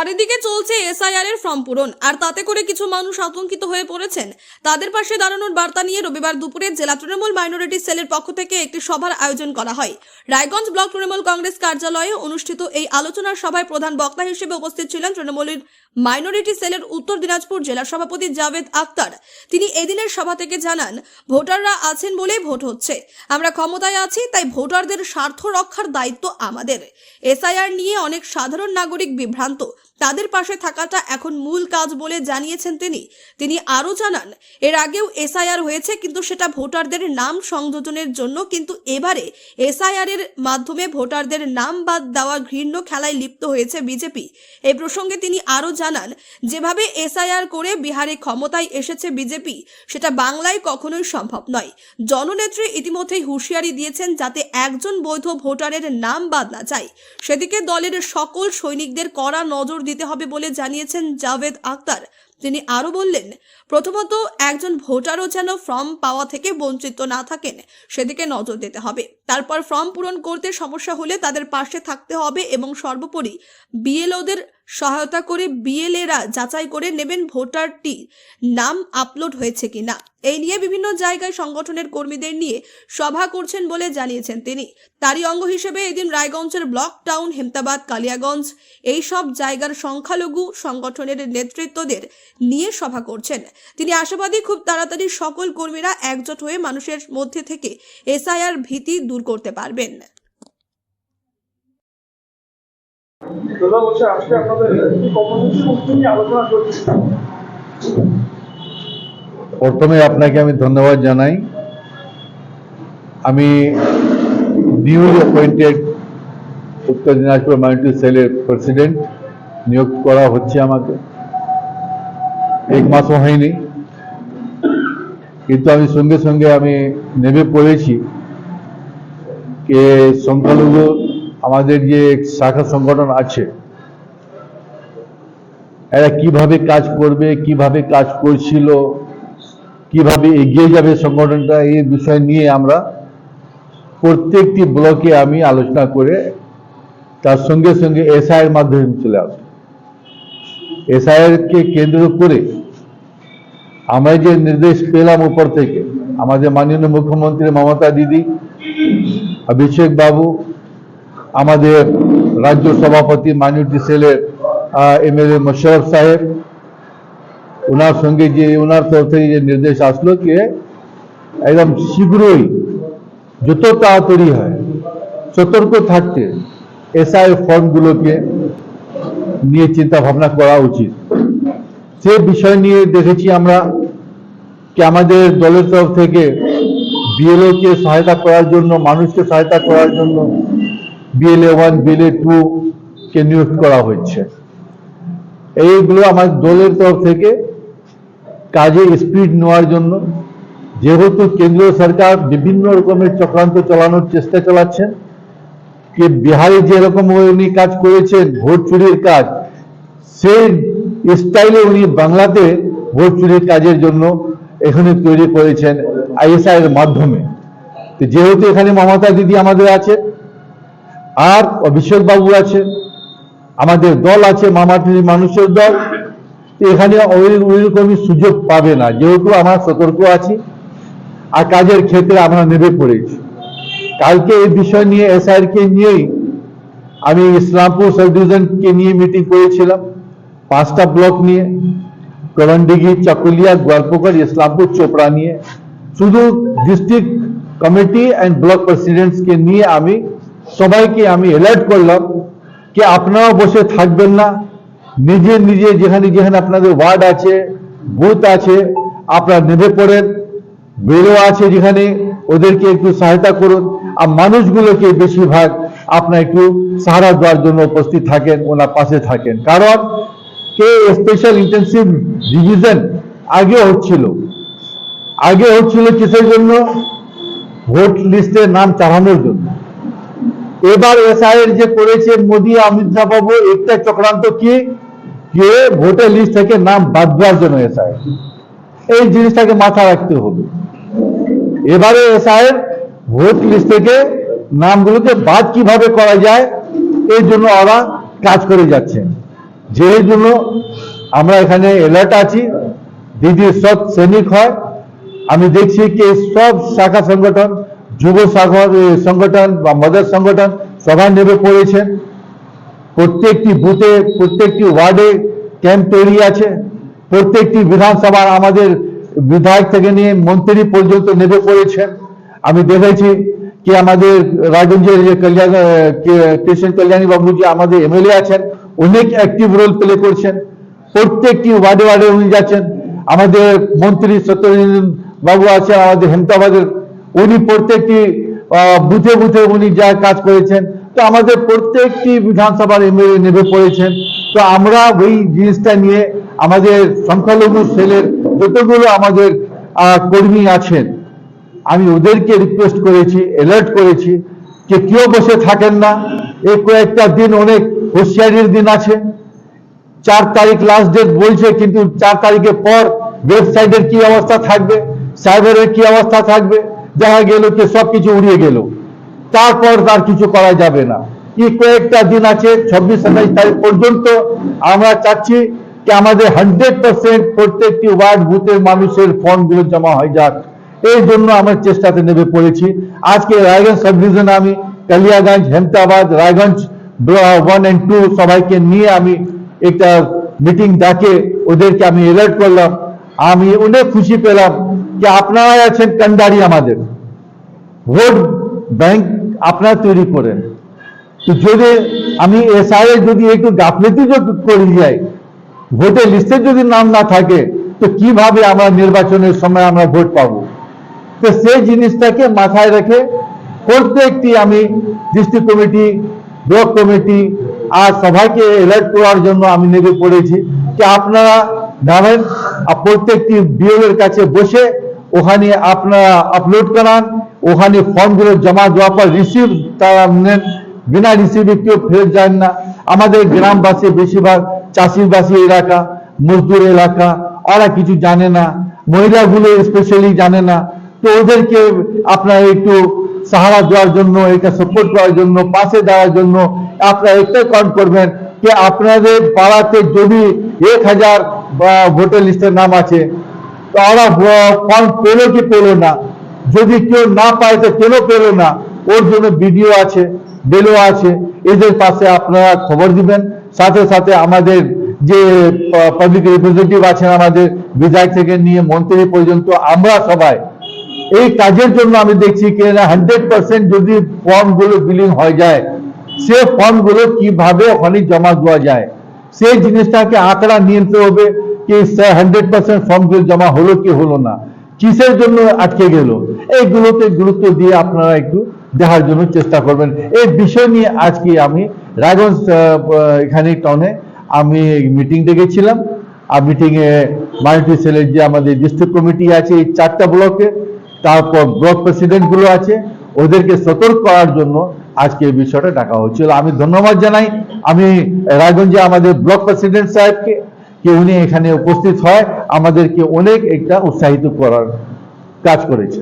চারিদিকে চলছে এসআইআর এর ফর্ম পূরণ, আর তাতে করে কিছু মানুষ আতঙ্কিত হয়ে পড়েছেন। তাদের পাশে দাঁড়ানোর বার্তা নিয়ে রবিবার দুপুরে জেলা তৃণমূল মাইনরিটি সেলের পক্ষ থেকে একটি সভার আয়োজন করা হয়। রায়গঞ্জ ব্লক তৃণমূল কংগ্রেস কার্যালয়ে অনুষ্ঠিত এই আলোচনার সভায় প্রধান বক্তা হিসেবে উপস্থিত ছিলেন তৃণমূলের মাইনরিটি সেলের উত্তর দিনাজপুর জেলা সভাপতি জাভেদ আক্তার তিনি এদিনের সভা থেকে জানান, ভোটাররা আছেন বলেই ভোট হচ্ছে। আমরা ক্ষমতায় আছি, তাই ভোটারদের স্বার্থ রক্ষার দায়িত্ব আমাদের। এসআইআর নিয়ে অনেক সাধারণ নাগরিক বিভ্রান্ত। তাদের পাশে থাকাটা এখন মূল কাজ বলে জানিয়েছেন তিনি। তিনি আরও জানান, এর আগেও এসআইআর হয়েছে কিন্তু সেটা ভোটারদের নাম সংযোজনের জন্য কিন্তু এবারে এসআইআর এর মাধ্যমে ভোটারদের নাম বাদ দেওয়া ঘৃণ্য খেলায় লিপ্ত হয়েছে বিজেপি। এই প্রসঙ্গে তিনি আরও জানান, যেভাবে এসআইআর করে বিহারে ক্ষমতায় এসেছে বিজেপি, সেটা বাংলায় কখনোই সম্ভব নয়। জননেত্রী ইতিমধ্যেই হুঁশিয়ারি দিয়েছেন যাতে একজন বৈধ ভোটারের নাম বাদ না যায়। সেদিকে দলের সকল সৈনিকদের কড়া নজর দিতে হবে বলে জানিয়েছেন জাভেদ আক্তার তিনি আরও বললেন, প্রথমত একজন ভোটারও যেন ফর্ম পাওয়া থেকে বঞ্চিত না থাকেন, সেদিকে নজর দিতে হবে। তারপর ফর্ম পূরণ করতে সমস্যা হলে তাদের পাশে থাকতে হবে এবং সর্বোপরি বিএলওদের সহায়তা করে বিএলএরা যাচাই করে নেবেন ভোটারটি নাম আপলোড হয়েছে কিনা। এই নিয়ে বিভিন্ন জায়গায় সংগঠনের কর্মীদের নিয়ে সভা করছেন বলে জানিয়েছেন তিনি। তারই অঙ্গ হিসেবে এদিন রায়গঞ্জের ব্লক টাউন হেমতাবাদ, কালিয়াগঞ্জ এই সব জায়গার সংখ্যালঘু সংগঠনের নেতৃত্বদের নিয়ে সভা করছেন। তিনি আশাবাদী, খুব তাড়াতাড়ি সকল কর্মীরা একজোট হয়ে মানুষের মধ্যে থেকে এসআইআর ভীতি দূর করতে পারবেন প্রথমে আপনাকে আমি ধন্যবাদ জানাই। আমি নিউলি অ্যাপয়েন্টেড উত্তর দিনাজপুর মাইনরিটি সেলের প্রেসিডেন্ট নিয়োগ করা হচ্ছে আমাকে। এক মাসও হয়নি। কিন্তু আমি সঙ্গে সঙ্গে আমি নেমে পড়েছি। যে সংখ্যালঘু আমাদের যে শাখা সংগঠন আছে, এরা কীভাবে কাজ করবে, কীভাবে কাজ করছিল, কীভাবে এগিয়ে যাবে সংগঠনটা এই বিষয় নিয়ে আমরা প্রত্যেকটি ব্লকে আমি আলোচনা করে তার সঙ্গে সঙ্গে এসআইয়ের মাধ্যমে চলে আসব। এসআইআর কে কেন্দ্র করে আমরা যে নির্দেশ পেলাম উপর থেকে, আমাদের মাননীয় মুখ্যমন্ত্রী মমতা দিদি অভিষেক বাবু, আমাদের রাজ্য সভাপতি মাইনরিটি সেলের এমএলএ মোশারফ সাহেব ওনার সঙ্গে যে ওনার তরফ থেকে যে নির্দেশ আসলো যে, একদম শীঘ্রই, যত তাড়াতাড়ি হয়, সতর্ক থাকতে এসআই ফর্মগুলোকে নিয়ে চিন্তা ভাবনা করা উচিত। সে বিষয় নিয়ে দেখেছি আমরা কি আমাদের দলের তরফ থেকে বিএলও কে সহায়তা করার জন্য, মানুষকে সহায়তা করার জন্য বিএলএ ওয়ান বিএলএ টু কে নিয়োগ করা হচ্ছে এইগুলো আমার দলের তরফ থেকে কাজে স্পিড নেওয়ার জন্য। যেহেতু কেন্দ্রীয় সরকার বিভিন্ন রকমের চক্রান্ত চালানোর চেষ্টা চালাচ্ছেন যে বিহারে যেরকম উনি কাজ করেছেন, ভোট চুরির কাজ সেই স্টাইলে উনি বাংলাতে ভোট চুরির কাজের জন্য এখানে তৈরি করেছেন আইএসআই এর মাধ্যমে যেহেতু এখানে মমতা দিদি আমাদের আছে, আর অভিষেক বাবু আছে, আমাদের দল আছে, মামাটির মানুষের দল এখানে ওই ওইরকমই সুযোগ পাবে না। যেহেতু আমরা সতর্ক আছি, আর কাজের ক্ষেত্রে আমরা নেমে পড়েছি। কালকে এই বিষয় নিয়ে এসআইআর কে নিয়েই আমি ইসলামপুর সাব ডিভিশনকে নিয়ে মিটিং করেছিলাম, পাঁচটা ব্লক নিয়ে। চকুলিয়া গোয়ালপুকুর ইসলামপুর চোপড়া নিয়ে শুধু ডিস্ট্রিক্ট কমিটি অ্যান্ড ব্লক প্রেসিডেন্টসকে নিয়ে আমি সবাইকে আমি অ্যালার্ট করলাম যে আপনারাও বসে থাকবেন না নিজে নিজে যেখানে যেখানে আপনাদের ওয়ার্ড আছে বুথ আছে আপনারা নেমে পড়েন বেরো আছে যেখানে ওদেরকে একটু সহায়তা করুন। আর মানুষগুলোকে বেশিরভাগ, আপনার একটু সাহারা দেওয়ার জন্য উপস্থিত থাকেন, ওনার পাশে থাকেন। কারণ কে স্পেশাল ইন্টেন্সিভ রিভিশন আগে হচ্ছিল? আগে হচ্ছিল কিসের জন্য? ভোট লিস্টে নাম চালানোর জন্য। এবার এসআইয়ের যে করেছে মোদী অমিত শাহ বাবু একটা চক্রান্ত কি? যে ভোটার লিস্ট থেকে নাম বাদ দেওয়ার জন্য এসআই। এই জিনিসটাকে মাথা রাখতে হবে। এবারে এসআইয়ের ভোট লিস্ট থেকে নামগুলোকে বাদ কীভাবে করা যায়? এই জন্য ওরা কাজ করে যাচ্ছেন যে জন্য আমরা এখানে অ্যালার্ট আছি দিদি সব সৈনিক হয় আমি দেখছি কি সব শাখা সংগঠন যুব এ, সংগঠন বা মদত সংগঠন সবাই নেমে পড়েছেন প্রত্যেকটি বুথে প্রত্যেকটি ওয়ার্ডে ক্যাম্প তৈরি আছে। প্রত্যেকটি বিধানসভার আমাদের বিধায়ক থেকে নিয়ে মন্ত্রী পর্যন্ত নেমে পড়েছেন আমি দেখেছি কি আমাদের রায়গঞ্জের যে কল্যাণ কৃষ্ণ কল্যাণী বাবু যে আমাদের এমএলএ আছেন অনেক অ্যাক্টিভ রোল প্লে করছেন। প্রত্যেকটি ওয়ার্ডে ওয়ার্ডে উনি যাচ্ছেন। আমাদের মন্ত্রী সত্যরঞ্জন বাবু আছে, আমাদের হেমতাবাদের। উনি প্রত্যেকটি বুথে বুথে উনি যা কাজ করেছেন। তো আমাদের প্রত্যেকটি বিধানসভার এমএলএ নেমে পড়েছেন। তো আমরা ওই জিনিসটা নিয়ে আমাদের সংখ্যালঘু সেলের যতগুলো আমাদের কর্মী আছেন, আমি ওদেরকে রিকোয়েস্ট করেছি অ্যালার্ট করেছি যে কেউ বসে থাকেন না। এই কয়েকটা দিন অনেক হুঁশিয়ারির দিন আছে। চার তারিখ লাস্ট ডেট বলছে, কিন্তু চার তারিখের পর ওয়েবসাইটের কি অবস্থা থাকবে সাইবারের কি অবস্থা থাকবে, দেখা গেল যে সব কিছু উড়িয়ে গেল। তারপর তার কিছু করা যাবে না। কি কয়েকটা দিন আছে, ছাব্বিশ সাতাইশ তারিখ পর্যন্ত আমরা চাচ্ছি যে আমাদের হান্ড্রেড পার্সেন্ট প্রত্যেকটি ওয়ার্ড বুথের মানুষের ফর্মগুলো জমা হয়ে যাক। এই জন্য আমরা চেষ্টাতে নেমে পড়েছি। আজকে রায়গঞ্জ সাব আমি Kaliaganj, Hemtabad, Raiganj one and two সবাইকে নিয়ে আমি একটা মিটিং ডাকে, ওদেরকে আমি অ্যালার্ট করলাম। আমি অনেক খুশি পেলাম যে আপনারাই আছেন কান্ডারি আমাদের। ভোট ব্যাংক আপনারা তৈরি করেন। তো যদি আমি এসআইএ যদি একটু গাফলেতি করি যাই ভোটের লিস্টে যদি নাম না থাকে, তো কীভাবে আমরা নির্বাচনের সময় আমরা ভোট পাবো? তো সেই জিনিসটাকে মাথায় রেখে প্রত্যেকটি আমি ডিস্ট্রিক্ট কমিটি ব্লক কমিটি আর সবাইকে অ্যালার্ট করার জন্য আমি নেমে পড়েছি। যে আপনারা নামেন প্রত্যেকটি বিএলের কাছে বসে ওখানে আপনারা আপলোড করান, ওখানে ফর্মগুলো জমা দেওয়ার পর রিসিভ তারা নেন। বিনা রিসিভে কেউ ফেরত যান না। আমাদের গ্রামবাসী বেশিরভাগ চাষিবাসী এলাকা, মজদুর এলাকা, ওরা কিছু জানে না। মহিলাগুলো স্পেশালি জানে না। তো ওদেরকে আপনারা একটু সাহারা দেওয়ার জন্য এটা সাপোর্ট করার জন্য, পাশে দেওয়ার জন্য আপনারা একটাই কাউন্ট করবেন যে আপনাদের পাড়াতে যদি এক হাজার ভোটার লিস্টের নাম আছে তারা ফর্ম পেল কি পেল না? যদি কেউ না পায়, তো কেন পেল না? ওর জন্য ভিডিও আছে বেলো আছে, এদের পাশে আপনারা খবর দিবেন। সাথে সাথে আমাদের যে পাবলিক রিপ্রেজেন্টেটিভ আছেন আমাদের বিধায়ক থেকে নিয়ে মন্ত্রী পর্যন্ত আমরা সবাই এই কাজের জন্য আমি দেখছি কি হান্ড্রেড পার্সেন্ট যদি ফর্মগুলো বিলিং হয়ে যায়, সে ফর্মগুলো কীভাবে ওখানে জমা দেওয়া যায়? সেই জিনিসটাকে আঁকড়া নিতে হবে কি হান্ড্রেড পার্সেন্ট ফর্মগুলো জমা হলো কি হলো না? কিসের জন্য আটকে গেল? এইগুলোতে গুরুত্ব দিয়ে আপনারা একটু দেখার জন্য চেষ্টা করবেন। এই বিষয় নিয়ে আজকে আমি রায়গঞ্জ এখানে টাউনে আমি মিটিং ডেকেছিলাম আর মিটিংয়ে মাল্টি সেলের যে আমাদের ডিস্ট্রিক্ট কমিটি আছে, এই চারটা ব্লকে তারপর ব্লক প্রেসিডেন্টগুলো আছে, ওদেরকে সতর্ক করার জন্য আজকে এই বিষয়টা ডাকা হচ্ছিল আমি ধন্যবাদ জানাই। আমি রায়গঞ্জে আমাদের ব্লক প্রেসিডেন্ট সাহেবকে, কে উনি এখানে উপস্থিত হয়, আমাদেরকে অনেক একটা উৎসাহিত করার কাজ করেছে